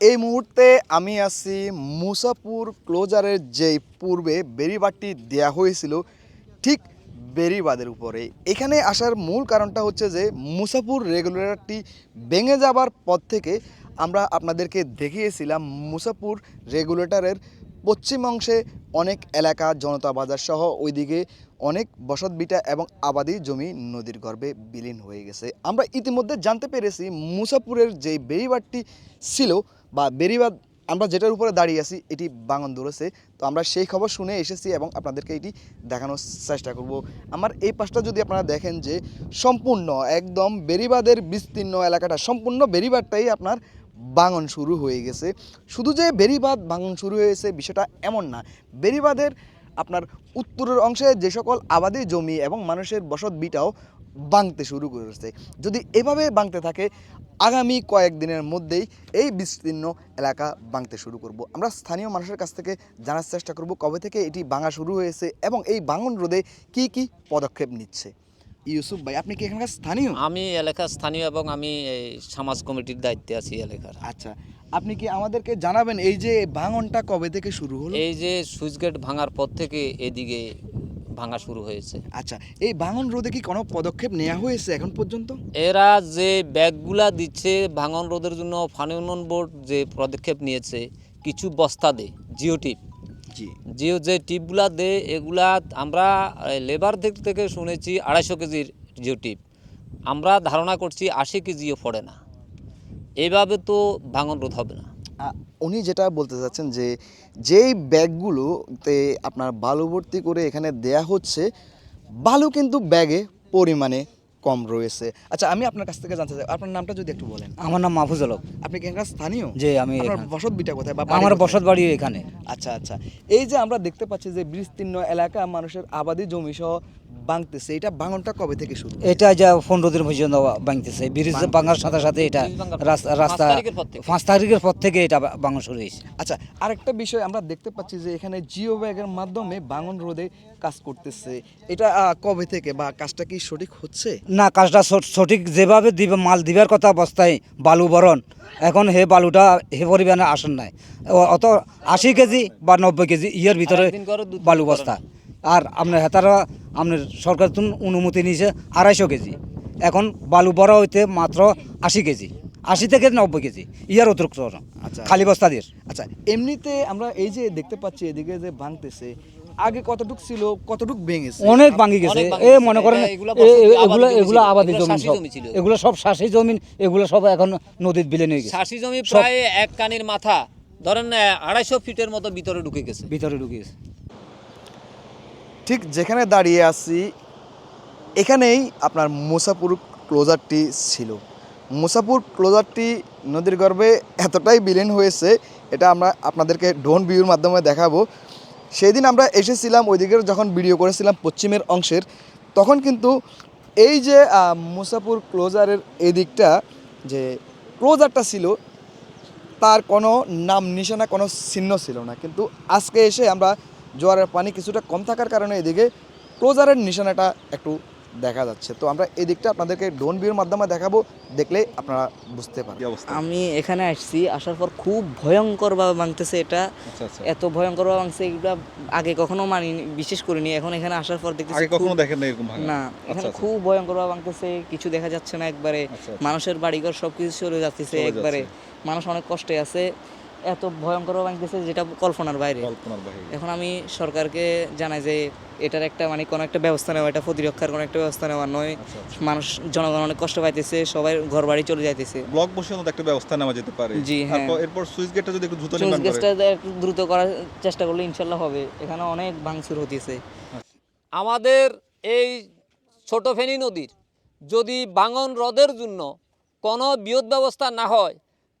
এই মুহূর্তে আমি আছি মুসাপুর ক্লোজারের যেই পূর্বে বেরিবাদটি দেয়া হয়েছিল, ঠিক বেরিবাদের উপরে। এখানে আসার মূল কারণটা হচ্ছে যে মুসাপুর রেগুলেটরটি ভেঙে যাবার পর থেকে আমরা আপনাদেরকে দেখিয়েছিলাম মুসাপুর রেগুলেটরের পশ্চিম অংশে অনেক এলাকা, জনতা বাজার সহ ওইদিকে অনেক বসতভিটা এবং আবাদি জমি নদীর গর্ভে বিলীন হয়ে গেছে। আমরা ইতিমধ্যে জানতে পেরেছি মুসাপুরের যে বেরিবাদটি ছিল বা বেরিবাদ আমরা যেটার উপরে দাঁড়িয়ে আছি, এটি বাঙন ধরেছে তো আমরা সেই খবর শুনে এসেছি এবং আপনাদেরকে এটি দেখানোর চেষ্টা করব। আমার এই পাশটা যদি আপনারা দেখেন যে সম্পূর্ণ, একদম বেরিবাদের বিস্তীর্ণ এলাকাটা, সম্পূর্ণ বেরিবাদটাই আপনার বাঙন শুরু হয়ে গেছে। শুধু যে বেরিবাদ বাঙন শুরু হয়েছে বিষয়টা এমন না। বেরিবাদের আপনার উত্তরের অংশে যে সকল আবাদি জমি এবং মানুষের বসত বিটাও বাংতে শুরু করেছে। যদি এভাবে বাংতে থাকে, আগামী কয়েকদিনের মধ্যেই এই বিস্তীর্ণ এলাকা বাংতে শুরু করব। আমরা স্থানীয় মানুষের কাছ থেকে জানার চেষ্টা করব কবে থেকে এটি ভাঙা শুরু হয়েছে এবং এই ভাঙন রোধে কি কি পদক্ষেপ নিচ্ছে। ইউসুফ ভাই আপনি কি এখানকার স্থানীয়? আমি এলাকার স্থানীয় এবং আমি এই সমাজ কমিটির দায়িত্বে আছি এলাকার। আচ্ছা আপনি কি আমাদেরকে জানাবেন এই যে ভাঙনটা কবে থেকে শুরু হলো? এই যে সুইচ গেট ভাঙার পর থেকে এদিকে ভাঙা শুরু হয়েছে। আচ্ছা এই ভাঙন রোধে কি কোনো পদক্ষেপ নেওয়া হয়েছে এখন পর্যন্ত? এরা যে ব্যাগগুলা দিচ্ছে ভাঙন রোধের জন্য ফানি উন্নয়ন বোর্ড যে পদক্ষেপ নিয়েছে কিছু বস্তা দে জিও জি যে টিপগুলা দে এগুলা আমরা লেবার দিক থেকে শুনেছি আড়াইশো কেজির জিও টিপ। আমরা ধারণা করছি আশি কেজিও পড়ে না। এইভাবে তো ভাঙন রোধ হবে না। উনি যেটা বলতে চাচ্ছেন যে যেই ব্যাগগুলোতে আপনার বালু ভর্তি করে এখানে দেয়া হচ্ছে বালু কিন্তু ব্যাগে পরিমাণে কম রয়েছে। আচ্ছা আমি আপনার কাছ থেকে জানতে চাই আপনার নামটা যদি একটু বলেন। আমার নাম মাহফুজ আলম। আপনি কি এখানকার স্থানীয়? যে আমি বসত বিটা কোথায় বা আমার বসত বাড়ি এখানে। আচ্ছা আচ্ছা। এই যে আমরা দেখতে পাচ্ছি যে বিস্তীর্ণ এলাকা মানুষের আবাদি জমি সহ ভাঙতেছে এটা ভাঙনটা কবে থেকে শুরু? এটা যা পনেরো দিন পর্যন্ত ভাঙতেছে। ব্রিজ ভাঙার সাথে সাথে এটা রাস্তা পাঁচ তারিখের পর থেকে। এটা ভাঙা শুরু হয়েছে। আচ্ছা আরেকটা বিষয় আমরা দেখতে পাচ্ছি যে এখানে জিও ব্যাগের মাধ্যমে ভাঙন রোধে কাজ করতেছে। এটা কবে থেকে বা কাজটা কি সঠিক হচ্ছে? না কাজটা সঠিক যেভাবে দিবে মাল দিবার কথা অবস্থায় বালু বরণ। এখন হে বালুটা হে পরিমাণে আসেন নাই। অত আশি কেজি বা নব্বই কেজি ইয়ের ভিতরে বালু বস্তা। আর আপনার হেতারা আপনার সরকার অনুমতি নিয়েছে আড়াইশো কেজি। এখন বালু বড় হইতে মাত্র আশি কেজি আশি থেকে নব্বই কেজি ইয়ার অতিরিক্ত আচ্ছা। খালি বস্তা দিয়ে। আচ্ছা এমনিতে আমরা এই যে দেখতে পাচ্ছি এদিকে যে ভাঙতেছে আগে কতটুক ছিল কতটুক ভেঙেছে? অনেক ভাঙি গেছে। এ মনে করেন এগুলা আবাদি এগুলো জমি এগুলো আবাদি জমি চাষি সব এগুলো সব শাসি জমিন এগুলো সব এখন নদীর বিলে হয়ে গেছে। চাষি জমি সব প্রায় এক কানির মাথা ধরেন আড়াইশো ফিটের মতো ভিতরে ঢুকে গেছে। ভিতরে ঢুকে গেছে। ঠিক যেখানে দাঁড়িয়ে আছি, এখানেই আপনার মুসাপুর ক্লোজারটি ছিল। মুসাপুর ক্লোজারটি নদীর গর্ভে এতটাই বিলীন হয়েছে, এটা আমরা আপনাদেরকে ড্রোন ভিউর মাধ্যমে দেখাবো। সেই দিন আমরা এসেছিলাম ওইদিকের যখন ভিডিও করেছিলাম পশ্চিমের অংশের, তখন কিন্তু এই যে মুসাপুর ক্লোজারের এই দিকটা যে ক্লোজারটা ছিল, তার কোনো নাম নিশানা কোনো চিহ্ন ছিল না। কিন্তু আজকে এসে আমরা জোয়ারের পানি কিছুটা কম থাকার কারণে এদিকে ক্লোজারের নিশানাটা একটু দেখা যাচ্ছে। তো আমরা এই দিকটা আপনাদেরকে ড্রোন ভিউর মাধ্যমে দেখাবো দেখলে আপনারা বুঝতে পারবেন। আমি এখানে আসছি আসার পর খুব ভয়ঙ্করভাবে ভাঙতেছে এটা। আচ্ছা, এত ভয়ঙ্করভাবে ভাঙছে এগুলা আগে কখনো মানিনি বিশেষ করিনি। এখন এখানে আসার পর দেখতেছি আগে কখনো দেখেন না এরকম না আচ্ছা, এখানে আচ্ছা। খুব ভয়ঙ্করভাবে ভাঙতেছে কিছু দেখা যাচ্ছে না একবারে। আচ্ছা, আচ্ছা। মানুষের বাড়িঘর সব কিছু চলে যাচ্ছে। একবারে। মানুষ অনেক কষ্টে আছে। এত ভয়ঙ্কর ভাঙতেছে যেটা কল্পনার বাইরে। কল্পনার এখন আমি সরকারকে জানাই যে এটার একটা মানে কোনো একটা ব্যবস্থা নেওয়া এটা প্রতিরক্ষার কোনো একটা ব্যবস্থা নেওয়া নয়। আচ্ছা, আচ্ছা। মানুষ জনগণ অনেক কষ্ট পাইতেছে সবাই ঘর বাড়ি চলে যাইতেছে। ব্লক বসে একটা ব্যবস্থা নেওয়া যেতে পারে। জি, হ্যাঁ। এরপর সুইচ গেটটা যদি একটু দ্রুত করে। একটু দ্রুত করার চেষ্টা করলে ইনশাল্লাহ হবে। এখানে অনেক ভাঙচুর হতেছে আমাদের এই ছোট ফেনী নদীর যদি বাঙন হ্রদের জন্য কোনো বিয়োদ ব্যবস্থা না হয়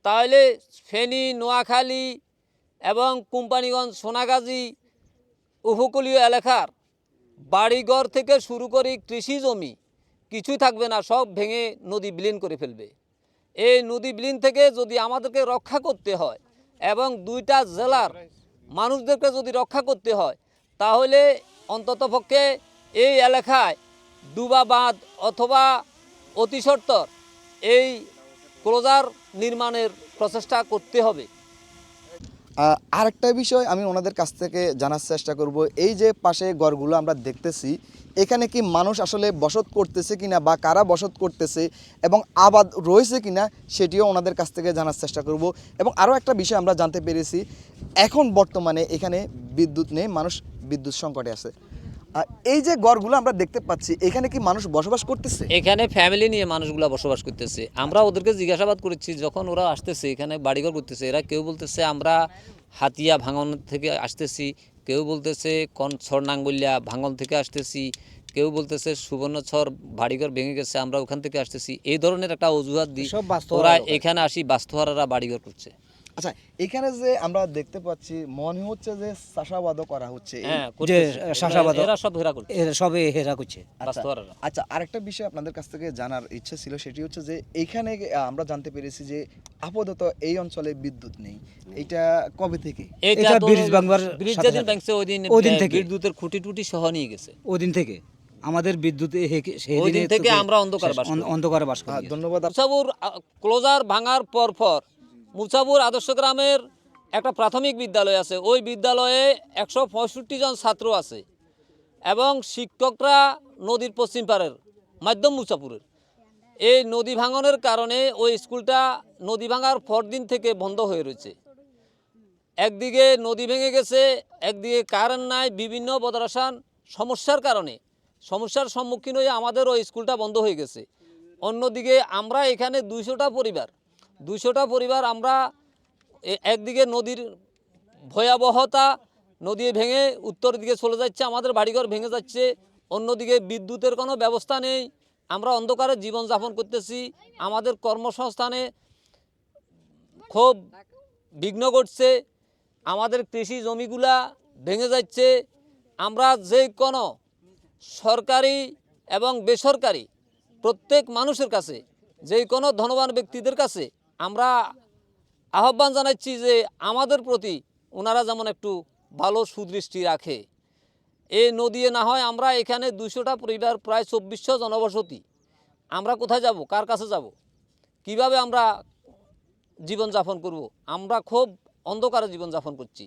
তাহলে ফেনী, নোয়াখালী এবং কোম্পানিগঞ্জ, সোনাগাজী উপকূলীয় এলাকার বাড়িঘর থেকে শুরু করে কৃষি জমি কিছুই থাকবে না, সব ভেঙে নদী বিলীন করে ফেলবে। এই নদী বিলীন থেকে যদি আমাদেরকে রক্ষা করতে হয় এবং দুইটা জেলার মানুষদেরকে যদি রক্ষা করতে হয়, তাহলে অন্ততপক্ষে এই এলাকায় ডুবা বাঁধ অথবা অতি সত্বর এই ক্লোজার নির্মাণের প্রচেষ্টা করতে হবে। আরেকটা বিষয় আমি ওনাদের কাছ থেকে জানার চেষ্টা করব। এই যে পাশে ঘরগুলো আমরা দেখতেছি, এখানে কি মানুষ আসলে বসত করতেছে কিনা বা কারা বসত করতেছে এবং আবাদ রয়েছে কিনা সেটিও ওনাদের কাছ থেকে জানার চেষ্টা করব। এবং আরও একটা বিষয় আমরা জানতে পেরেছি, এখন বর্তমানে এখানে বিদ্যুৎ নেই, মানুষ বিদ্যুৎ সংকটে আছে। এই যে ঘরগুলো আমরা দেখতে পাচ্ছি এখানে কি মানুষ বসবাস করতেছে? এখানে ফ্যামিলি নিয়ে মানুষগুলা বসবাস করতেছে। আমরা ওদেরকে জিজ্ঞাসাবাদ করেছি যখন ওরা আসতেছে এখানে বাড়িঘর করতেছে এরা কেউ বলতেছে আমরা হাতিয়া ভাঙন থেকে আসতেছি। কেউ বলতেছে কন ছড়নাঙ্গুলিয়া ভাঙন থেকে আসতেছি। কেউ বলতেছে সুবর্ণছর বাড়িঘর ভেঙে গেছে আমরা ওখান থেকে আসতেছি। এই ধরনের একটা অজুহাত দিই ওরা এখানে আসি বাস্তুহারারা বাড়িঘর করছে। আচ্ছা এখানে যে আমরা দেখতে পাচ্ছি মনে হচ্ছে যে চাষাবাদও করা হচ্ছে। হ্যাঁ যে। শাসাবাদ এরা সব হেরা করছে। এরা সবে হেরা করছে। আচ্ছা, আচ্ছা আরেকটা বিষয় আপনাদের কাছ থেকে জানার ইচ্ছে ছিল সেটি হচ্ছে যে এইখানে আমরা জানতে পেরেছি যে আপাতত এই অঞ্চলে বিদ্যুৎ নেই। এটা কবে থেকে? এটা ব্রিজ ভাঙবার ব্রিজ যেদিন। ভাঙছে ওই দিন ওই দিন থেকে। বিদ্যুতের খুঁটি টুটি সহ নিয়ে গেছে। ওদিন থেকে। আমাদের বিদ্যুৎ ওই দিন থেকে আমরা অন্ধকার বাস করি। অন্ধকারে বাস করি। ধন্যবাদ। আপ- মুসাবুর আহ, ক্লোজার ভাঙার পর পর মুসাবুর আদর্শ গ্রামের একটা প্রাথমিক বিদ্যালয় আছে। ওই বিদ্যালয়ে একশো পঁয়ষট্টি জন ছাত্র আছে এবং শিক্ষকরা নদীর পশ্চিম পাড়ের, মাধ্যম মুসাপুরের এই নদী ভাঙনের কারণে ওই স্কুলটা নদী ভাঙার পরদিন থেকে বন্ধ হয়ে রয়েছে। একদিকে নদী ভেঙে গেছে, একদিকে কারেন্ট নাই, বিভিন্ন বদরাসান সমস্যার কারণে। সমস্যার সম্মুখীন হয়ে আমাদের ওই স্কুলটা বন্ধ হয়ে গেছে। অন্যদিকে আমরা এখানে দুইশোটা পরিবার দুইশোটা পরিবার আমরা একদিকে নদীর ভয়াবহতা, নদী ভেঙে উত্তর দিকে চলে যাচ্ছে, আমাদের বাড়িঘর ভেঙে যাচ্ছে, অন্যদিকে বিদ্যুতের কোনো ব্যবস্থা নেই, আমরা অন্ধকারে জীবনযাপন করতেছি, আমাদের কর্মসংস্থানে খুব বিঘ্ন ঘটছে, আমাদের কৃষি জমিগুলা ভেঙে যাচ্ছে, আমরা যে কোনো সরকারি এবং বেসরকারি প্রত্যেক মানুষের কাছে, যে কোনো ধনবান ব্যক্তিদের কাছে আমরা আহ্বান জানাচ্ছি যে আমাদের প্রতি ওনারা যেমন একটু ভালো সুদৃষ্টি রাখে। এই নদীয়ে না হয় আমরা এখানে দুশোটা পরিবার, প্রায় চব্বিশশো জনবসতি। আমরা কোথায় যাব? কার কাছে যাব? কীভাবে আমরা জীবনযাপন করব? আমরা খুব অন্ধকারে জীবনযাপন করছি।